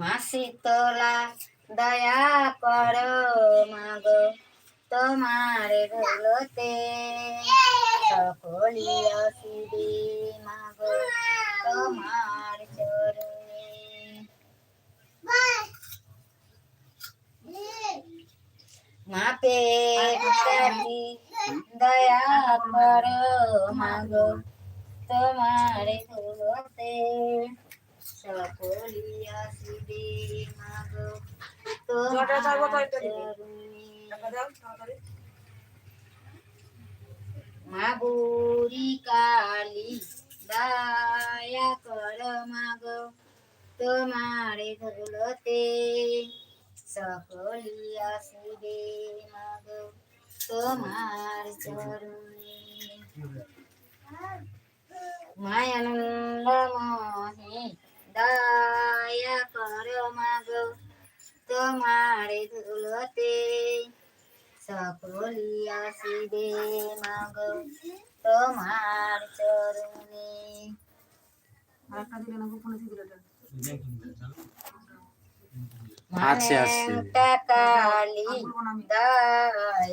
মা শীতলা দয়া করো মাগো, তোমার ধুলোতে সকলি অসিদি মাগো, তোমার চরণে। মা পেটি দয়া করো মাগো, তোমার ধুলোতে সকলি আসিবে মাগো তোমার চরণে টাকা দাও তাড়াতাড়ি মা বুড়ি কালী দয়া কর মাগো তোমার ধুলোতে সকলি আসিবে মাগো তোমার চরণে মায়ানন্দ মোহে দয়া কর মাগো তোমার ধুলোতে সকলি আসিবে মাগো তোমার চরণে। আছে, আছে।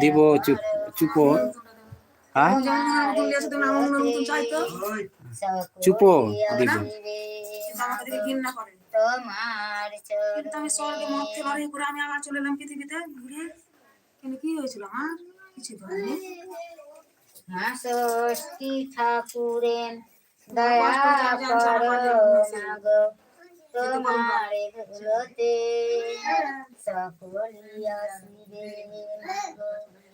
দিব চুপ চুপ হ্যাঁ? চুপো দিব। কিন্তু আমি স্বর্গে মরতে লড়াই করে আমি আবার চলে এলাম পৃথিবীতে ঘুরে। কিন্তু কি হয়েছিল আমার কিছু তো ষষ্ঠী ঠাকুরেন দয়া করো মাগো তোমার ধুলোতে সকলি আসিবে মাগো তোমার চরণে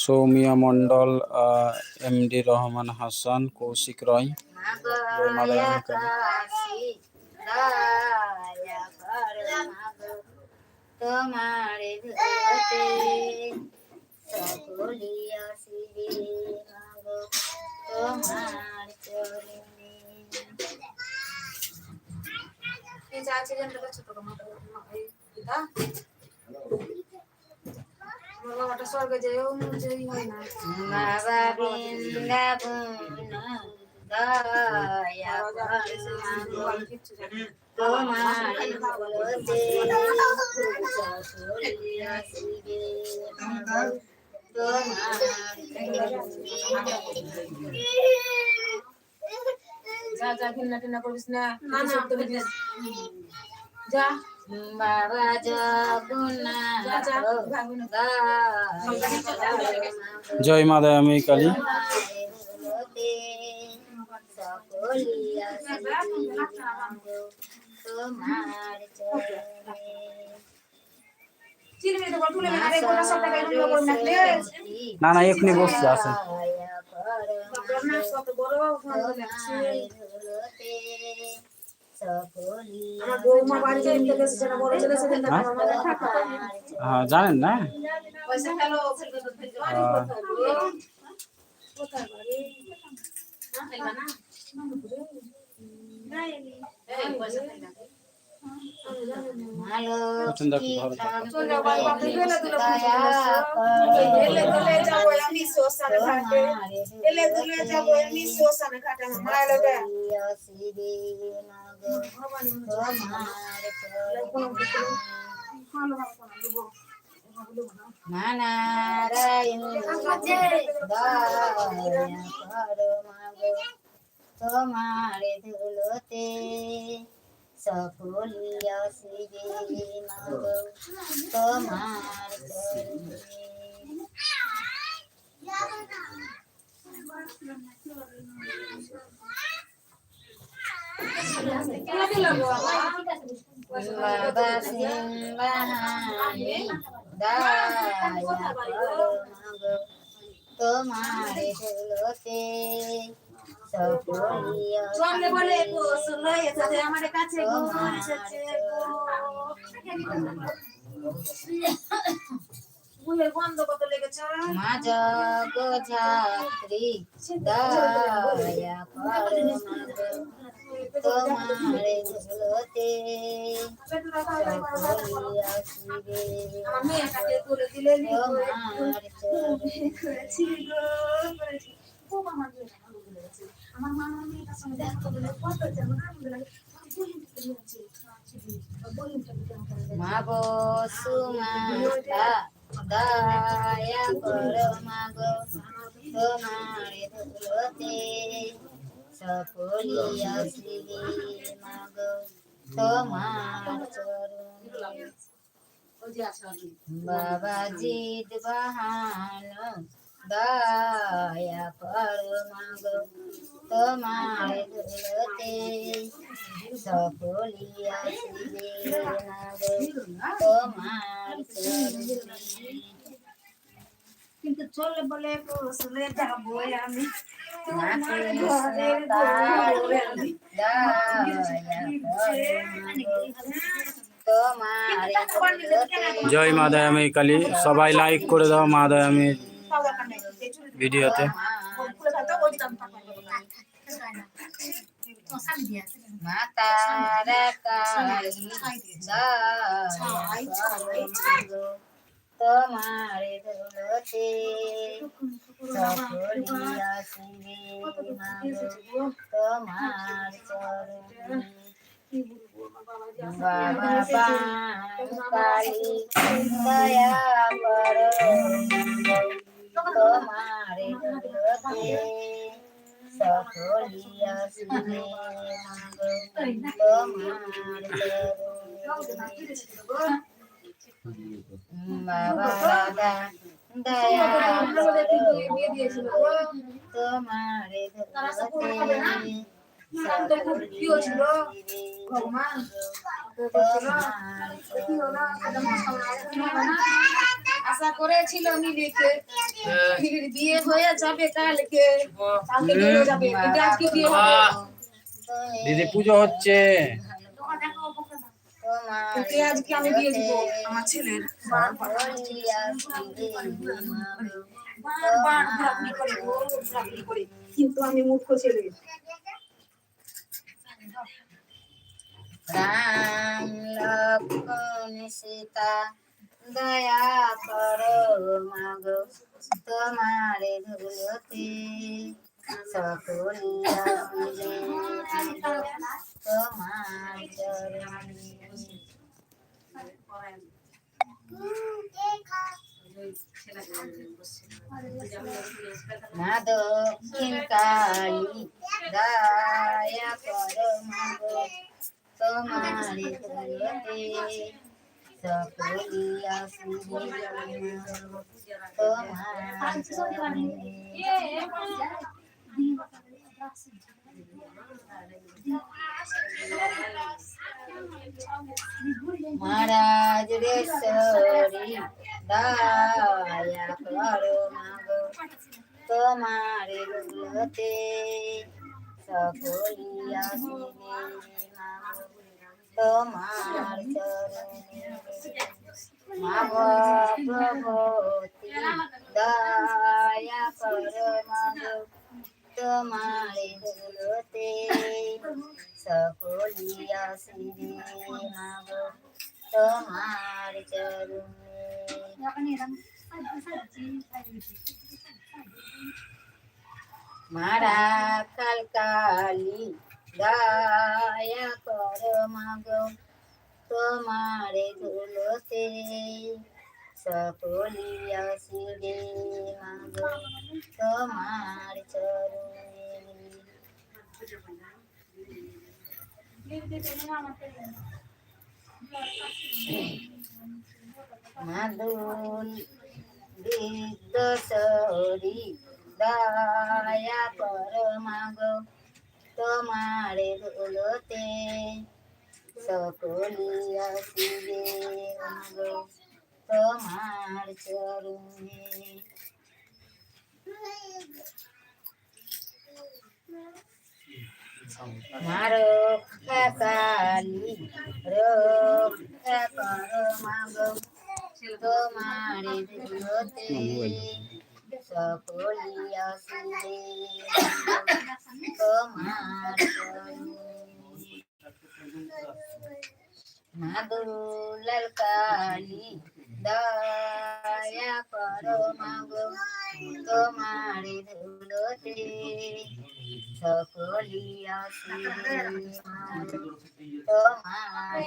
সৌমিয়া মন্ডল এমডি রহমান হাসান কৌশিক রয়। মাগয়া বাবাটা স্বর্গে যেও যেই হয় না। বাবা বৃন্দাবন। দয়া। তোমার আসিবে যা যা ঘৃণা টিনা করিস না না না যা। জয় মা দয়াময়ী কালী। না না না বসছে আছে। বড় জানেন না? পয়সা খেলো আহ, কোথায় বাড়ি? না? একটু ভালো থাকো। চল যাও বাড়ি বাপরে গেলে দিলে এলে দিলে যাবো আমি শ্মশানে ঘাটে এলে দিলে যাবো আমি শ্মশানে ঘাটে আমার মায়ের লাগে ভবানী ভালো ভালো করে দেবো নারায়ণ তোমার ধুলোতে সকলি আসিবে মাগো তোমার চরণে তোমার ধুলোতে সকলিয়া চলে বলে শুনলো এসেছে আমাদের কাছে গো ঝাত্রী দয়া করো আমার মা মেয়েটার সঙ্গে দেখা করলে কত যেমন আনন্দ লাগে। আমার বোনটাকে নিয়েছে। বোনটাকে কেমন করে দেখে। মা বসুমাতা দয়া করো মাগো তোমারে ধুলতে সকলিয়া শিরে মাগো তোমার চরণে। বাবা জিদ বাহানো দয়া করো মাগো তোমার ধুলতে সকলিয়া শিরে মাগো তোমার কিন্তু চলে বলে বসলে যাব আমি মা ঘরে কৃষ্ণ যাব আমি। তোমার জয় মা দয়াময়ী কালী। সবাই লাইক করে দাও মা চুড়ি ভিডিওতে। তোমার তোমার চরণে। বাবা কালী দয়া করো তোমার ধুলতে সকলিয়া শিরে মাগো তোমার চরণে বাবা দাদা দয়া করো তোমার ধুলতে তো খুব প্রিয় ছিল। ভগবান আশা করেছিল মিলিকে বিয়ে হয়ে যাবে কালকে কালকে বিয়ে যাবে। আজকে বিয়ে হবে। দিদি পুজো হচ্ছে। আজকে আমি দিব। আমার ছেলের কিন্তু আমি মূর্খ ছেলে। রাম লক্ষ্মণ সীতা দয়া করো মাগো, তোমার ধুলতে। সকলিয়া মিলে তোমার মা দক্ষিণ দয়া করো মাগো। তোমার ধুলতে সকলিয়া শিরে তোমার চরণে মহারাজ রেশ্বরী দয়া করো মাগো তোমার দুলতে সকলিয়া শিরে মাগো তোমার চরণে মা ভগবতী দয়া করো মাগো তোমার দুলতে সকলিয়া শিরে মাগো তোমার চরণে মারা কালকালি দয়া করো মাগো, তোমারে ধুলোতে সকলিয়া শিরে মাগো, তোমার চরণে। মাদুল বিদ্যসরি দয়া কর মাগো তোমারে ধুলোতে সকলিয়া শিরে মাগো তোমার চরণে মা রক্ষা কালী রক্ষা করো মাগো তোমারে ধুলোতে সকলি আসিলে তোমার মাদুলাল কালী দয়া করো মাগো তোমারে ধুলোতে সকলি আসিলে তোমার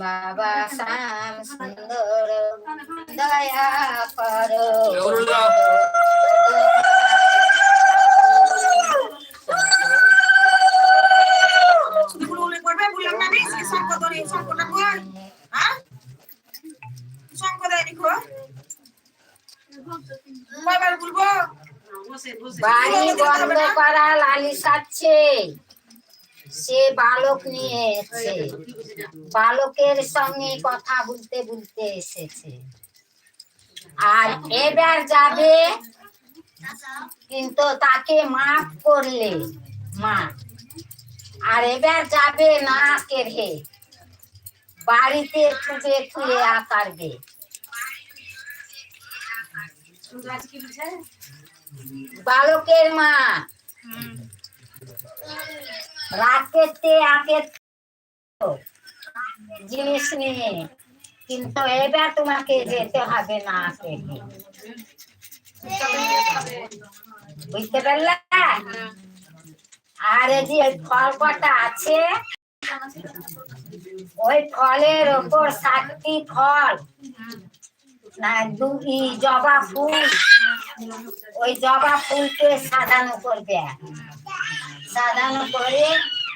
বাবা শ্যাম সুন্দর দয়া করো। হ্যাঁ? বাড়ি বন্ধ করা লালি সাচ্ছে সে বালক নিয়ে এসেছে। বালকের সঙ্গে কথা বলতে বলতে এসেছে। আর এবার যাবে, কিন্তু তাকে মাফ করলে মা আর এবার যাবে না কেড়ে বাড়িতে খুঁজে খুঁজে আকারবে বালকের মা রাকেতে আগে জিনিস নিয়ে। কিন্তু এবার তোমাকে যেতে হবে না কেটে বুঝতে পারলে? আর এই যে ফল কটা আছে, ওই ফলের ওপর সাতটি ফল, না দুই জবা ফুল, ওই জবা ফুলকে সাজানো করবে। করে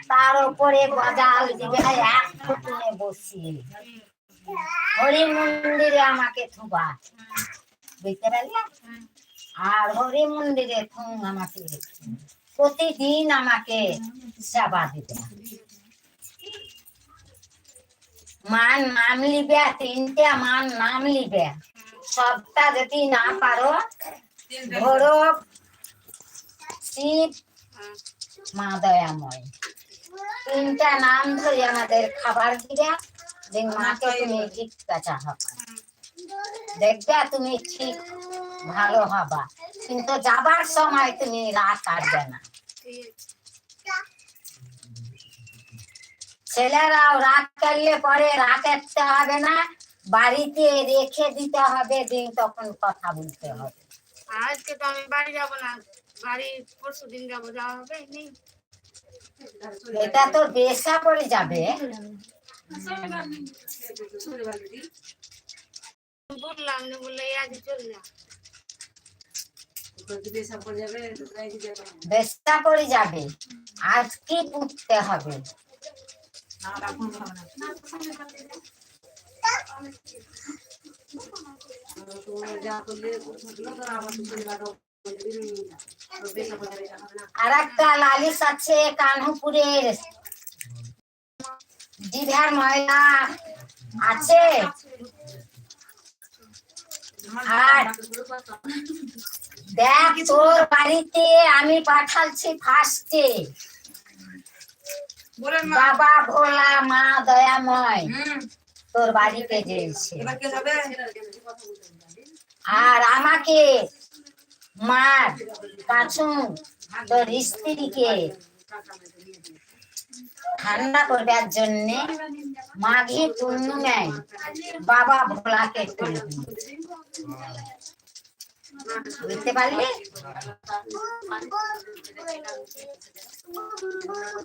তার উপরে গজাল এক ফুটনে বসিয়ে হরি মন্দিরে আমাকে থুবা। বুঝতে পারলে? আর হরি মন্দিরে আমাকে। প্রতিদিন আমাকে সেবা দিবে। মান নাম লিবে তিনটা মান নাম লিবে। সবটা যদি না পারো ধরো শিব মা দয়াময় তিনটা নাম ধরে আমাদের খাবার দিবে। যে মাকে তুমি জিজ্ঞাসা হবা। দেখবে তুমি ঠিক ভালো হবা। কিন্তু যাবার সময় তুমি রাত কাটবে না। ছেলেরাও রাত কাটলে পরে রাত কাটতে হবে না। বাড়িতে রেখে দিতে হবে। দিন তখন কথা বলতে হবে। আজকে তো আমি বাড়ি যাব না। বাড়ি পরশু দিন যাব যাওয়া হবে? নেই। এটা তো বেশা পড়ে যাবে। বললাম যে বললে আজ চল যা বেশা পড়ে যাবে। আজ কি পুঁততে হবে? আর একটা লালিশ আছে কানহুপুরের। জিভার ময়লা আছে? আর দেখ, তোর বাড়িতে আমি পাঠাচ্ছি ফার্স্টে বাবা ভোলা, মা দয়াময়, তোর বাড়িতে যেছে আর আমাকে মার তোর স্ত্রীকে ঠান্ডা করবার জন্য মাঘী পূর্ণিমায় বাবা ভোলাকে তুলবি বুঝতে পারলি?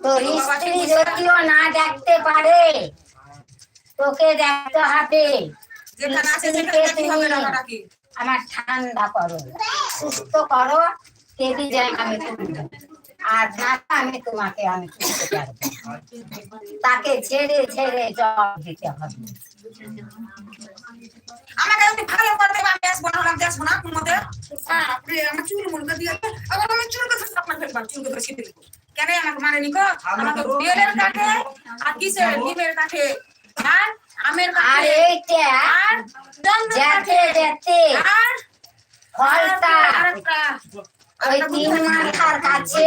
তোর স্ত্রী যদিও না দেখতে পারে তোকে দেখতে হবে। আমার ঠান্ডা করো। সুস্থ করো কেবি যায় আমি তুলবো আর না আমি তোমাকে আমি তুলতে পারব তাকে ছেড়ে ছেড়ে জব দিতে হবে। আমাকে যদি ভালো করে আমি আসব না আমি আসব না তোমাদের বাপরে আমার চুল মুলকে দিয়ে আবার আমি চুল কথা আপনার ফেলবা চুল কথা ছিটে দিব কেন আমাকে মানে নিকো আমাকে বেলের কাঠে আর কিসের নিমের কাঠে? আর আমের কাঠে? আর যেতে যেতে। আর ওই তিন মাথার কাছে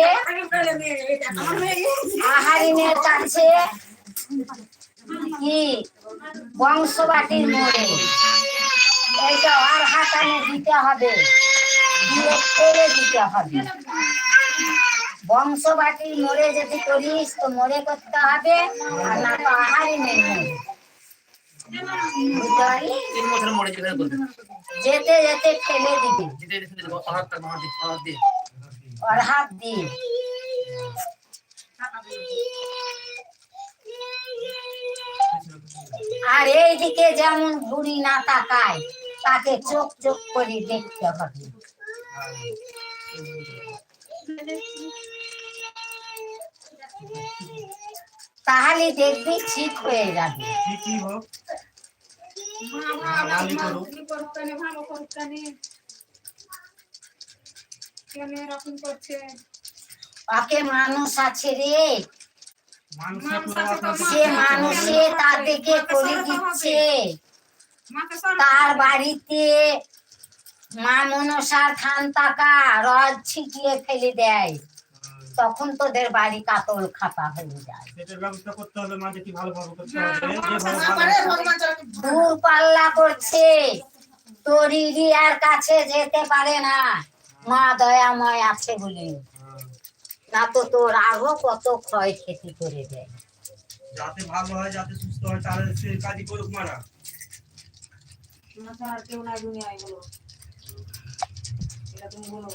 আহারিনের কাছে কি? বংশবাটির মোড়ে। এইটা আর হাতানে দিতে হবে। দিয়ে ফেলে দিতে হবে। বংশবাটির মোড়ে যদি করিস তো মোড়ে করতে হবে আর না তো আহারিনের মোড়ে। বুঝতে পারলি তিন বছর মরে যেতে বলতে যেতে যেতে ফেলে দিবি। যেতে মাটি দিয়ে আর হাত দিয়ে। আর এইদিকে যেমন ঘুরি না তাকায় তাকে চোখ চোখ করে দেখতে হবে। তাহলে দেখবি ঠিক হয়ে যাবে। ওকে মানুষ আছে রে। সে মানুষে তাদেরকে করে দিচ্ছে। তার বাড়িতে মা মনসার থান টাকা রড ছিটিয়ে ফেলে দেয়। তখন তোদের বাড়ি কাতল খাতা হয়ে যায়। সেটার ব্যবস্থা করতে হবে মাঝে কি ভালোভাবে করতে হবে? যে পারে ভালো ভগবান চালাতে দূর পাল্লা করছে। তোর কাছে যেতে পারে না। মা দয়াময় আছে বলে। না তো তোর আরও কত ক্ষয় ক্ষতি করে দেয়। যাতে ভালো হয় যাতে সুস্থ হয় তাহলে সে কাজই করুক মারা। কেউ নাই দুনিয়ায় বলো। এটা তুমি বলো।